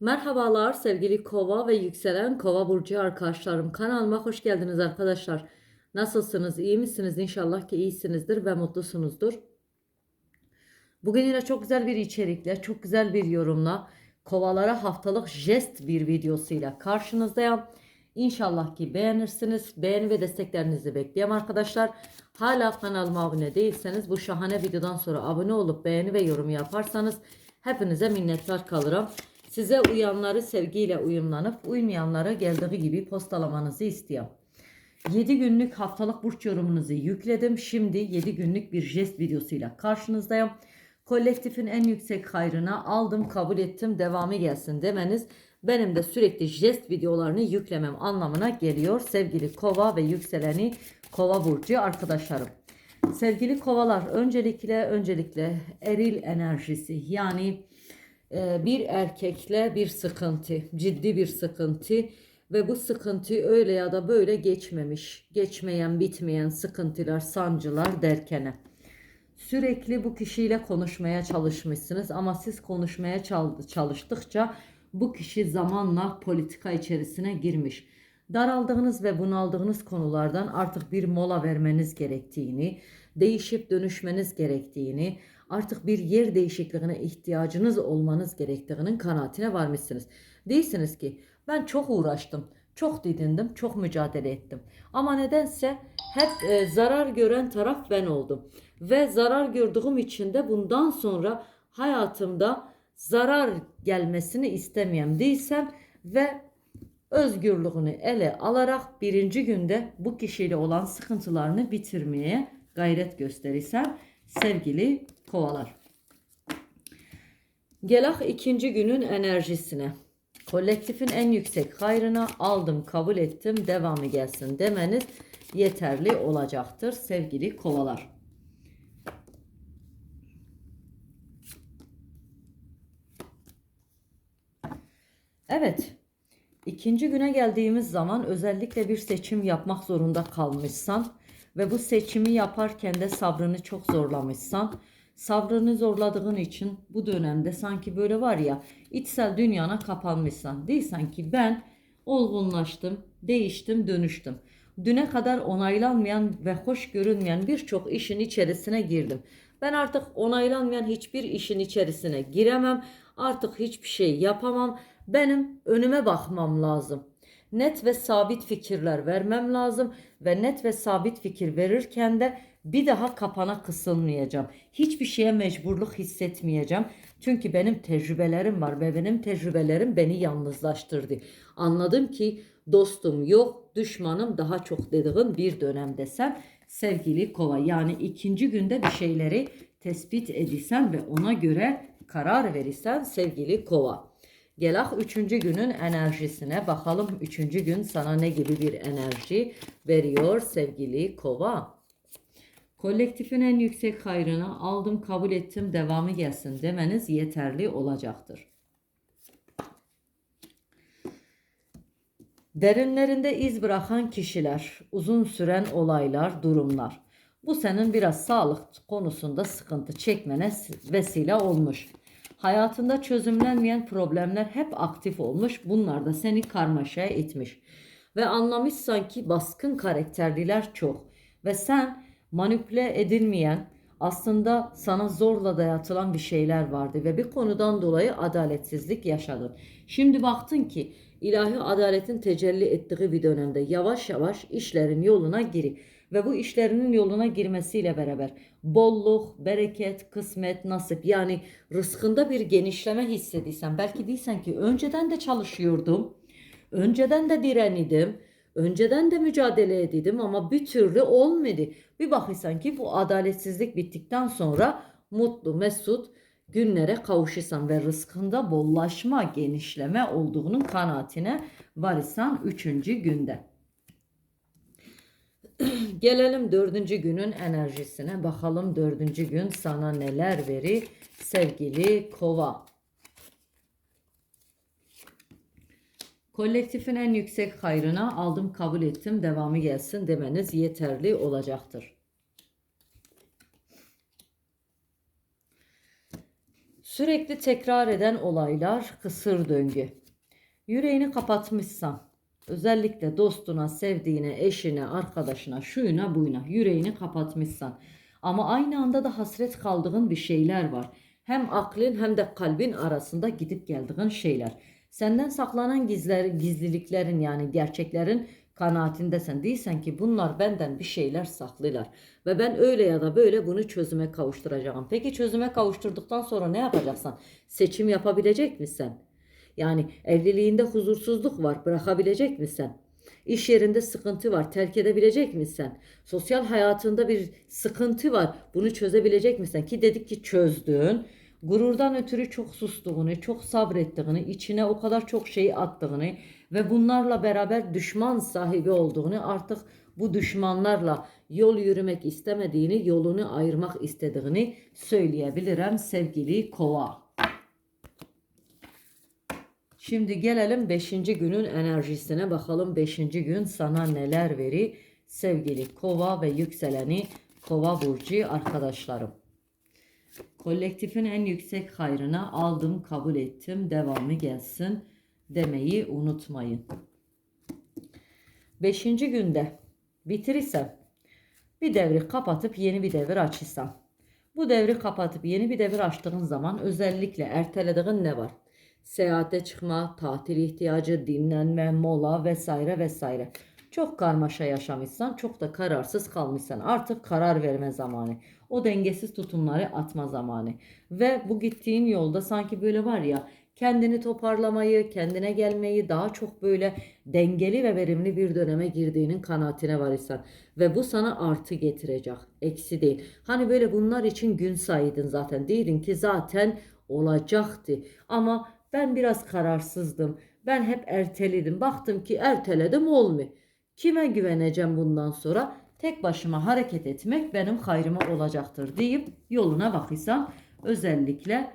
Merhabalar sevgili kova ve yükselen kova burcu arkadaşlarım. Kanalıma hoş geldiniz arkadaşlar. Nasılsınız? İyi misiniz? İnşallah ki iyisinizdir ve mutlusunuzdur. Bugün yine çok güzel bir içerikle, çok güzel bir yorumla kovalara haftalık jest bir videosuyla karşınızdayım. İnşallah ki beğenirsiniz. Beğeni ve desteklerinizi bekliyorum arkadaşlar. Hala kanalıma abone değilseniz bu şahane videodan sonra abone olup beğeni ve yorum yaparsanız hepinize minnettar kalırım. Size uyanları sevgiyle uyumlanıp uymayanlara geldiği gibi postalamanızı istiyorum. 7 günlük haftalık burç yorumunuzu yükledim. Şimdi 7 günlük bir jest videosuyla karşınızdayım. Kolektifin en yüksek hayrına aldım, kabul ettim, devamı gelsin demeniz benim de sürekli jest videolarını yüklemem anlamına geliyor sevgili kova ve yükseleni kova burcu arkadaşlarım. Sevgili kovalar öncelikle öncelikle eril enerjisi yani bir erkekle bir sıkıntı, ciddi bir sıkıntı ve bu sıkıntı öyle ya da böyle geçmemiş, geçmeyen, bitmeyen sıkıntılar, sancılar derkene. Sürekli bu kişiyle konuşmaya çalışmışsınız ama siz konuşmaya çal- çalıştıkça bu kişi zamanla politika içerisine girmiş. Daraldığınız ve bunaldığınız konulardan artık bir mola vermeniz gerektiğini, değişip dönüşmeniz gerektiğini, artık bir yer değişikliğine ihtiyacınız olmanız gerektiğinin kanaatine varmışsınız. Değilsiniz ki ben çok uğraştım, çok didindim, çok mücadele ettim. Ama nedense hep e, zarar gören taraf ben oldum. Ve zarar gördüğüm için de bundan sonra hayatımda zarar gelmesini istemeyen değilsem ve özgürlüğünü ele alarak birinci günde bu kişiyle olan sıkıntılarını bitirmeye gayret gösterirsem sevgili kovalar. Gelak ikinci günün enerjisine. Kolektifin en yüksek hayrına aldım, kabul ettim, devamı gelsin demeniz yeterli olacaktır sevgili kovalar. Evet. İkinci güne geldiğimiz zaman özellikle bir seçim yapmak zorunda kalmışsan ve bu seçimi yaparken de sabrını çok zorlamışsan, sabrını zorladığın için bu dönemde sanki böyle var ya içsel dünyana kapanmışsan. Değilsen ki ben olgunlaştım, değiştim, dönüştüm. Düne kadar onaylanmayan ve hoş görünmeyen birçok işin içerisine girdim. Ben artık onaylanmayan hiçbir işin içerisine giremem. Artık hiçbir şey yapamam. Benim önüme bakmam lazım. Net ve sabit fikirler vermem lazım ve net ve sabit fikir verirken de bir daha kapana kısılmayacağım. Hiçbir şeye mecburluk hissetmeyeceğim. Çünkü benim tecrübelerim var ve benim tecrübelerim beni yalnızlaştırdı. Anladım ki dostum yok, düşmanım daha çok dediğin bir dönem desem sevgili kova. Yani ikinci günde bir şeyleri tespit edilsen ve ona göre karar verirsen sevgili kova. Gelak üçüncü günün enerjisine bakalım. Üçüncü gün sana ne gibi bir enerji veriyor sevgili kova. Kolektifin en yüksek hayrını aldım, kabul ettim, devamı gelsin demeniz yeterli olacaktır. Derinlerinde iz bırakan kişiler, uzun süren olaylar, durumlar. Bu senin biraz sağlık konusunda sıkıntı çekmene vesile olmuş. Hayatında çözümlenmeyen problemler hep aktif olmuş. Bunlar da seni karmaşaya etmiş. Ve anlamışsan ki baskın karakterliler çok. Ve sen manipüle edilmeyen, aslında sana zorla dayatılan bir şeyler vardı ve bir konudan dolayı adaletsizlik yaşadın. Şimdi baktın ki ilahi adaletin tecelli ettiği bir dönemde yavaş yavaş işlerin yoluna giri ve bu işlerinin yoluna girmesiyle beraber bolluk, bereket, kısmet, nasip yani rızkında bir genişleme hissediysen belki değilsen ki önceden de çalışıyordum, önceden de direnidim, önceden de mücadele edildim ama bir türlü olmadı. Bir bakırsan ki bu adaletsizlik bittikten sonra mutlu, mesut günlere kavuşursan ve rızkında bollaşma, genişleme olduğunun kanaatine varırsan üçüncü günde. Gelelim dördüncü günün enerjisine. Bakalım dördüncü gün sana neler verir sevgili kova. Kolektifin en yüksek hayrına aldım kabul ettim devamı gelsin demeniz yeterli olacaktır. Sürekli tekrar eden olaylar kısır döngü. Yüreğini kapatmışsan, özellikle dostuna, sevdiğine, eşine, arkadaşına, şuyuna buyuna yüreğini kapatmışsan ama aynı anda da hasret kaldığın bir şeyler var. Hem aklın hem de kalbin arasında gidip geldiğin şeyler. Senden saklanan gizler, gizliliklerin yani gerçeklerin kanaatindesin. Değilsen ki bunlar benden bir şeyler saklıyorlar. Ve ben öyle ya da böyle bunu çözüme kavuşturacağım. Peki çözüme kavuşturduktan sonra ne yapacaksın? Seçim yapabilecek misin? Yani evliliğinde huzursuzluk var, bırakabilecek misin? İş yerinde sıkıntı var, terk edebilecek misin? Sosyal hayatında bir sıkıntı var, bunu çözebilecek misin? Ki dedik ki çözdün. Gururdan ötürü çok sustuğunu, çok sabrettiğini, içine o kadar çok şey attığını ve bunlarla beraber düşman sahibi olduğunu artık bu düşmanlarla yol yürümek istemediğini, yolunu ayırmak istediğini söyleyebilirim sevgili kova. Şimdi gelelim 5. günün enerjisine bakalım 5. gün sana neler veri sevgili kova ve yükseleni kova burcu arkadaşlarım. Kolektifin en yüksek hayrına aldım kabul ettim devamı gelsin demeyi unutmayın. 5. günde bitirirsem bir devri kapatıp yeni bir devir açırsam. Bu devri kapatıp yeni bir devir açtığın zaman özellikle ertelediğin ne var? Seyahate çıkma, tatil ihtiyacı, dinlenme, mola vesaire vesaire. Çok karmaşa yaşamışsan, çok da kararsız kalmışsan artık karar verme zamanı. O dengesiz tutumları atma zamanı. Ve bu gittiğin yolda sanki böyle var ya kendini toparlamayı, kendine gelmeyi daha çok böyle dengeli ve verimli bir döneme girdiğinin kanaatine varırsan ve bu sana artı getirecek, eksi değil. Hani böyle bunlar için gün saydın zaten. Değildin ki zaten olacaktı. Ama ben biraz kararsızdım. Ben hep erteledim. Baktım ki erteledim olmuyor. Kime güveneceğim bundan sonra? Tek başıma hareket etmek benim hayrıma olacaktır deyip yoluna bakırsan özellikle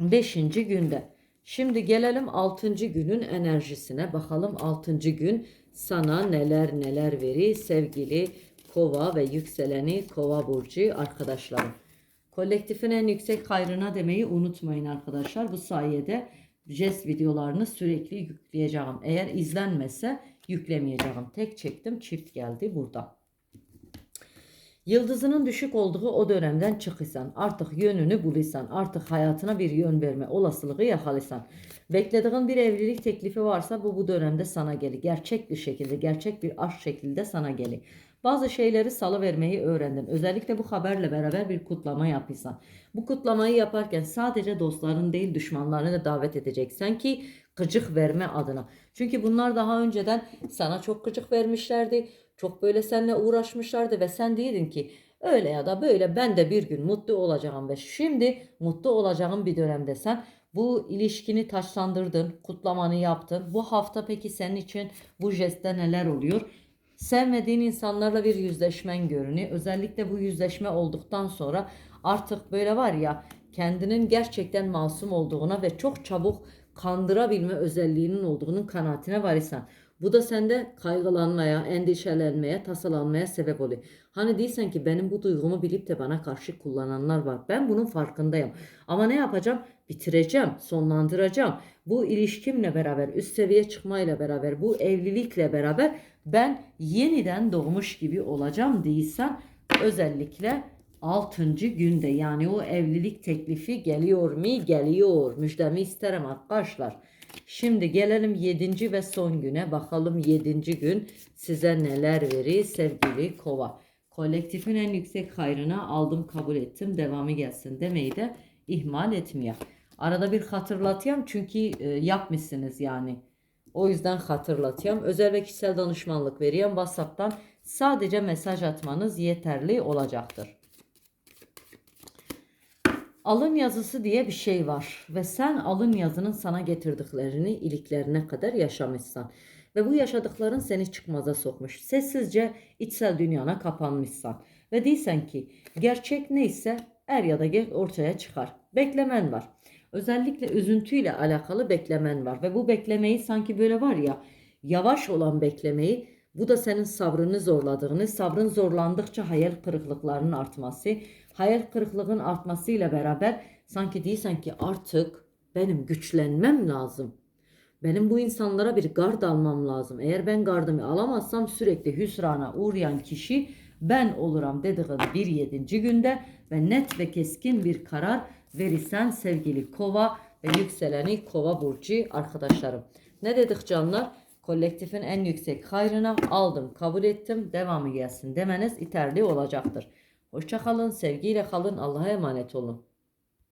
5. günde. Şimdi gelelim 6. günün enerjisine. Bakalım 6. gün sana neler neler verir sevgili kova ve yükseleni kova burcu arkadaşlarım. Kolektifin en yüksek hayrına demeyi unutmayın arkadaşlar. Bu sayede jest videolarını sürekli yükleyeceğim. Eğer izlenmese yüklemeyeceğim. Tek çektim çift geldi burada. Yıldızının düşük olduğu o dönemden çıkırsan, artık yönünü bulursan, artık hayatına bir yön verme olasılığı yakalıysan, beklediğin bir evlilik teklifi varsa bu bu dönemde sana gelir. Gerçek bir şekilde, gerçek bir aşk şekilde sana gelir. Bazı şeyleri salı vermeyi öğrendim. Özellikle bu haberle beraber bir kutlama yapırsan. Bu kutlamayı yaparken sadece dostların değil düşmanlarını da davet edeceksen ki gıcık verme adına. Çünkü bunlar daha önceden sana çok gıcık vermişlerdi. Çok böyle seninle uğraşmışlardı ve sen değildin ki öyle ya da böyle ben de bir gün mutlu olacağım ve şimdi mutlu olacağım bir dönemdesen bu ilişkini taşlandırdın, kutlamanı yaptın. Bu hafta peki senin için bu jestte neler oluyor? Sevmediğin insanlarla bir yüzleşmen görünüyor. Özellikle bu yüzleşme olduktan sonra artık böyle var ya kendinin gerçekten masum olduğuna ve çok çabuk kandırabilme özelliğinin olduğunun kanaatine varırsan. Bu da sende kaygılanmaya, endişelenmeye, tasalanmaya sebep oluyor. Hani değilsen ki benim bu duygumu bilip de bana karşı kullananlar var. Ben bunun farkındayım. Ama ne yapacağım? Bitireceğim, sonlandıracağım. Bu ilişkimle beraber, üst seviye çıkmayla beraber, bu evlilikle beraber ben yeniden doğmuş gibi olacağım değilsen özellikle 6. günde yani o evlilik teklifi geliyor mu? Geliyor. Müjdemi isterim arkadaşlar. Şimdi gelelim 7. ve son güne. Bakalım 7. gün size neler verir sevgili kova. Kolektifin en yüksek hayrına aldım kabul ettim devamı gelsin demeyi de ihmal etmeye. Arada bir hatırlatayım çünkü e, yapmışsınız yani. O yüzden hatırlatıyorum. Özel ve kişisel danışmanlık veriyorum. WhatsApp'tan sadece mesaj atmanız yeterli olacaktır. Alın yazısı diye bir şey var ve sen alın yazının sana getirdiklerini iliklerine kadar yaşamışsan ve bu yaşadıkların seni çıkmaza sokmuş. Sessizce içsel dünyana kapanmışsan ve değilsen ki gerçek neyse er ya da geç ortaya çıkar. Beklemen var. Özellikle üzüntüyle alakalı beklemen var ve bu beklemeyi sanki böyle var ya yavaş olan beklemeyi bu da senin sabrını zorladığını, sabrın zorlandıkça hayal kırıklıklarının artması, hayal kırıklığın artmasıyla beraber Sanki değilsen ki artık benim güçlenmem lazım. Benim bu insanlara bir gard almam lazım. Eğer ben gardımı alamazsam sürekli hüsrana uğrayan kişi ben olurum dediğin bir yedinci günde ve net ve keskin bir karar verirsen sevgili kova ve yükseleni kova burcu arkadaşlarım. Ne dedik canlar? Kolektifin en yüksek hayrına aldım, kabul ettim, devamı gelsin demeniz yeterli olacaktır. Hoşça kalın, sevgiyle kalın, Allah'a emanet olun.